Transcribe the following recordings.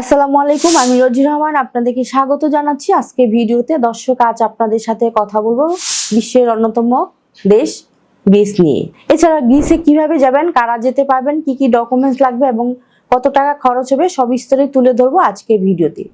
আসসালামু আলাইকুম, আমি রোজি রহমান, আপনাদেরকে স্বাগত জানাচ্ছি। আজকে ভিডিওতে দর্শক আজ আপনাদের সাথে কথা বলব বিশ্বের অন্যতম দেশ গ্রিস নিয়ে। এছাড়া গ্রিসে কীভাবে যাবেন, কারা যেতে পারবেন, কি কি ডকুমেন্টস লাগবে এবং কত টাকা খরচ হবে, সব স্তরে তুলে ধরবো আজকে ভিডিওতে।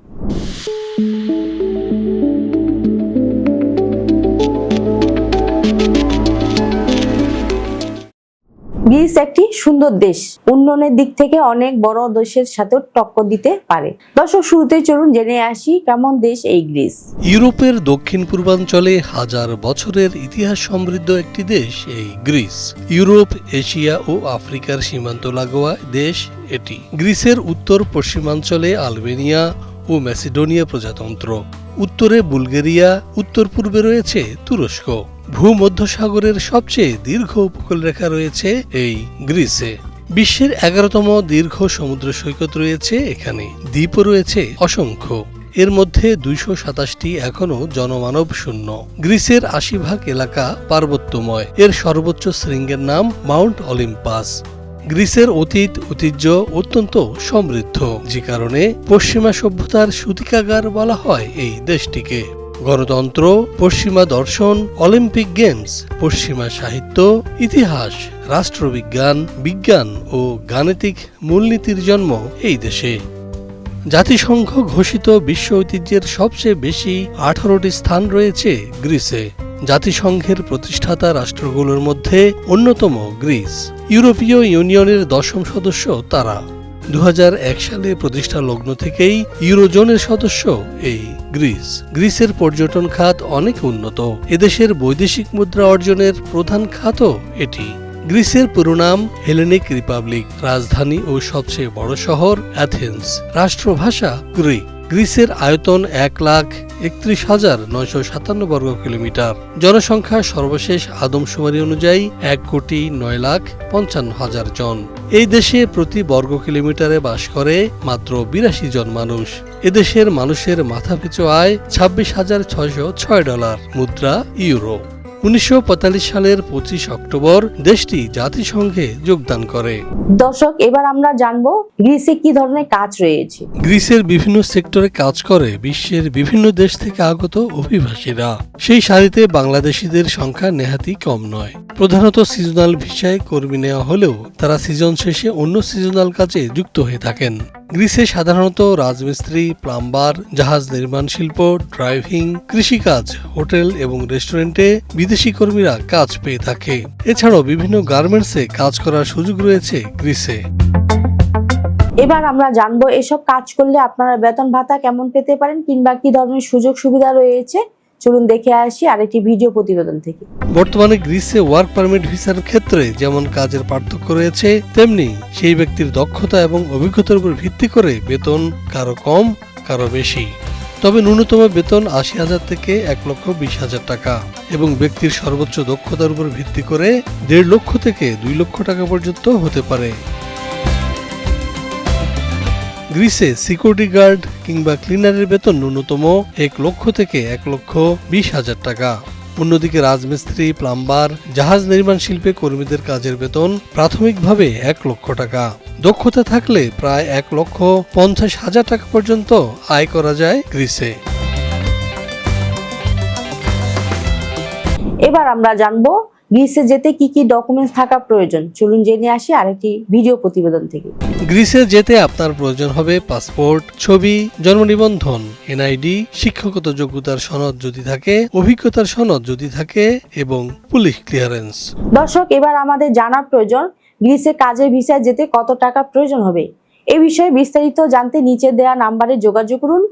গ্রিস একটি সুন্দর দেশ। উন্নয়নের দিক থেকে অনেক বড় দেশের সাথেও টক্কর দিতে পারে। দর্শক শুরুতে চলুন জেনে আসি কেমন দেশ এই গ্রিস। ইউরোপের দক্ষিণ পূর্বাঞ্চলে হাজার বছরের ইতিহাস সমৃদ্ধ একটি দেশ এই গ্রিস। ইউরোপ, এশিয়া ও আফ্রিকার সীমান্ত লাগোয়া দেশ এটি। গ্রিসের উত্তর পশ্চিমাঞ্চলে আলবেনিয়া ও ম্যাসিডোনিয়া প্রজাতন্ত্র। উত্তরে বুলগেরিয়া, উত্তর পূর্বে রয়েছে তুরস্ক। ভূমধ্যসাগরের সবচেয়ে দীর্ঘ উপকূলরেখা রয়েছে এই গ্রিসে। বিশ্বের এগারোতম দীর্ঘ সমুদ্র সৈকত রয়েছে এখানে। দ্বীপও রয়েছে অসংখ্য। এর মধ্যে দুইশো সাতাশটি এখনও জনমানব শূন্য। গ্রিসের আশি ভাগ এলাকা পার্বত্যময়। এর সর্বোচ্চ শৃঙ্গের নাম মাউন্ট অলিম্পাস। গ্রিসের অতীত ঐতিহ্য অত্যন্ত সমৃদ্ধ, যে কারণে পশ্চিমা সভ্যতার সূতিকাগার বলা হয় এই দেশটিকে। গণতন্ত্র, পশ্চিমা দর্শন, অলিম্পিক গেমস, পশ্চিমা সাহিত্য, ইতিহাস, রাষ্ট্রবিজ্ঞান, বিজ্ঞান ও গাণিতিক মূলনীতির জন্ম এই দেশে। জাতিসংঘ ঘোষিত বিশ্ব ঐতিহ্যের সবচেয়ে বেশি আঠারোটি স্থান রয়েছে গ্রিসে। জাতিসংঘের প্রতিষ্ঠাতা রাষ্ট্রগুলোর মধ্যে অন্যতম গ্রিস। ইউরোপীয় ইউনিয়নের দশম সদস্য তারা। দু হাজার এক সালে প্রতিষ্ঠা লগ্ন থেকেই ইউরোজোনের সদস্য এই গ্রিস। গ্রিসের পর্যটন খাত অনেক উন্নত। এদেশের বৈদেশিক মুদ্রা অর্জনের প্রধান খাতও এটি। গ্রিসের পুরো নাম হেলেনিক রিপাবলিক, রাজধানী ও সবচেয়ে বড় শহর অ্যাথেন্স। রাষ্ট্রভাষা গ্রিক। গ্রিসের আয়তন এক লাখ একত্রিশ হাজার নয়শো সাতান্ন বর্গ কিলোমিটার। জনসংখ্যা সর্বশেষ আদমশুমারি অনুযায়ী এক কোটি নয় লাখ পঞ্চান্ন হাজার জন। এই দেশে প্রতি বর্গ কিলোমিটারে বাস করে মাত্র বিরাশি জন মানুষ। এদেশের মানুষের মাথাপিছু আয় ছাব্বিশ হাজার ছয়শো ছয় ডলার। মুদ্রা ইউরো। উনিশশো পঁয়তাল্লিশ সালের পঁচিশ অক্টোবর দেশটি জাতিসংঘে যোগদান করে। দর্শক এবার আমরা জানব গ্রিসে কি ধরনের কাজ রয়েছে। গ্রিসের বিভিন্ন সেক্টরে কাজ করে বিশ্বের বিভিন্ন দেশ থেকে আগত অভিবাসীরা। সেই সারিতে বাংলাদেশিদের সংখ্যা নেহাতি কম নয়। প্রধানত সিজনাল ভিসায় কর্মী নেওয়া হলেও তারা সিজন শেষে অন্য সিজনাল কাজে যুক্ত হয়ে থাকেন। গ্রিসে সাধারণত রাজমিস্ত্রি, প্লাম্বার, জাহাজ নির্মাণ শিল্প, ড্রাইভিং, কৃষিকাজ, হোটেল এবং রেস্টুরেন্টে বিদেশি কর্মীরা কাজ পেয়ে থাকে। এছাড়াও বিভিন্ন গার্মেন্টসে কাজ করার সুযোগ রয়েছে গ্রিসে। এবার আমরা জানব এসব কাজ করলে আপনারা বেতন ভাতা কেমন পেতে পারেন কিংবা কি ধরনের সুযোগ সুবিধা রয়েছে? চলুন দেখে আসি আরেকটি ভিডিও প্রতিবেদন থেকে। বর্তমানে গ্রিসে ওয়ার্ক পারমিট ভিসার ক্ষেত্রে যেমন কাজের পার্থক্য রয়েছে, তেমনি সেই ব্যক্তির দক্ষতা এবং অভিজ্ঞতার উপর ভিত্তি করে বেতন কারও কম, কারও বেশি। তবে ন্যূনতম বেতন আশি হাজার থেকে এক লক্ষ বিশ হাজার টাকা এবং ব্যক্তির সর্বোচ্চ দক্ষতার উপর ভিত্তি করে দেড় লক্ষ থেকে দুই লক্ষ টাকা পর্যন্ত হতে পারে। গ্রিসে সিকিউরিটি গার্ড কিংবা ক্লিনারের বেতন ন্যূনতম এক লক্ষ থেকে এক লক্ষ বিশ হাজার টাকা। অন্যদিকে রাজমিস্ত্রি, প্লাম্বার, জাহাজ নির্মাণ শিল্পে কর্মীদের কাজের বেতন প্রাথমিকভাবে এক লক্ষ টাকা। দক্ষতা থাকলে প্রায় এক লক্ষ পঞ্চাশ হাজার টাকা পর্যন্ত আয় করা যায় গ্রিসে। এবার আমরা জানব গ্রিসে যেতে কি কি ডকুমেন্টস থাকা প্রয়োজন? চলুন জেনে আসি আরেকটি ভিডিও প্রতিবেদন থেকে। গ্রিসে যেতে আপনার প্রয়োজন হবে পাসপোর্ট ছবি জন্ম নিবন্ধন এনআইডি শিক্ষাগত যোগ্যতার সনদ যদি থাকে অভিজ্ঞতার সনদ যদি থাকে এবং পুলিশ ক্লিয়ারেন্স দর্শক এবার আমাদের জানার প্রয়োজন গ্রিসে কাজের ভিসায় যেতে কত টাকা প্রয়োজন হবে? এ বিষয়ে বিস্তারিত জানতে নিচে দেওয়া নাম্বারে যোগাযোগ করুন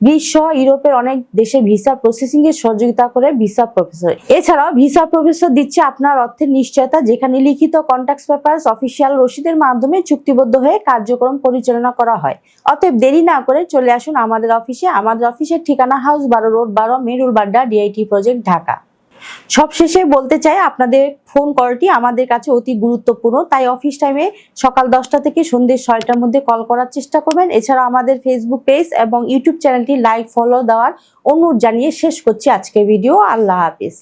গ্রিস ইউরোপের অনেক দেশে ভিসা প্রসেসিং এর সহযোগিতা করে ভিসা প্রফেসর এছাড়াও ভিসা প্রফেসর দিচ্ছে আপনার অর্থের নিশ্চয়তা, যেখানে লিখিত কন্ট্যাক্ট পেপারস অফিসিয়াল রসিদের মাধ্যমে চুক্তিবদ্ধ হয়ে কার্যক্রম পরিচালনা করা হয়। অতএব দেরি না করে চলে আসুন আমাদের অফিসে আমাদের অফিসের ঠিকানা হাউস বারো রোড বারো মেরুল বাড্ডা ডিআইটি প্রজেক্ট ঢাকা। সবশেষে বলতে চাই, আপনাদের ফোন কলটি আমাদের কাছে অতি গুরুত্বপূর্ণ। তাই অফিস টাইমে সকাল দশটা থেকে সন্ধ্যে ছয়টার মধ্যে কল করার চেষ্টা করবেন। এছাড়া আমাদের ফেসবুক পেজ এবং ইউটিউব চ্যানেলটি লাইক ফলো দেওয়ার অনুরোধ জানিয়ে শেষ করছি আজকের ভিডিও আল্লাহ হাফিজ।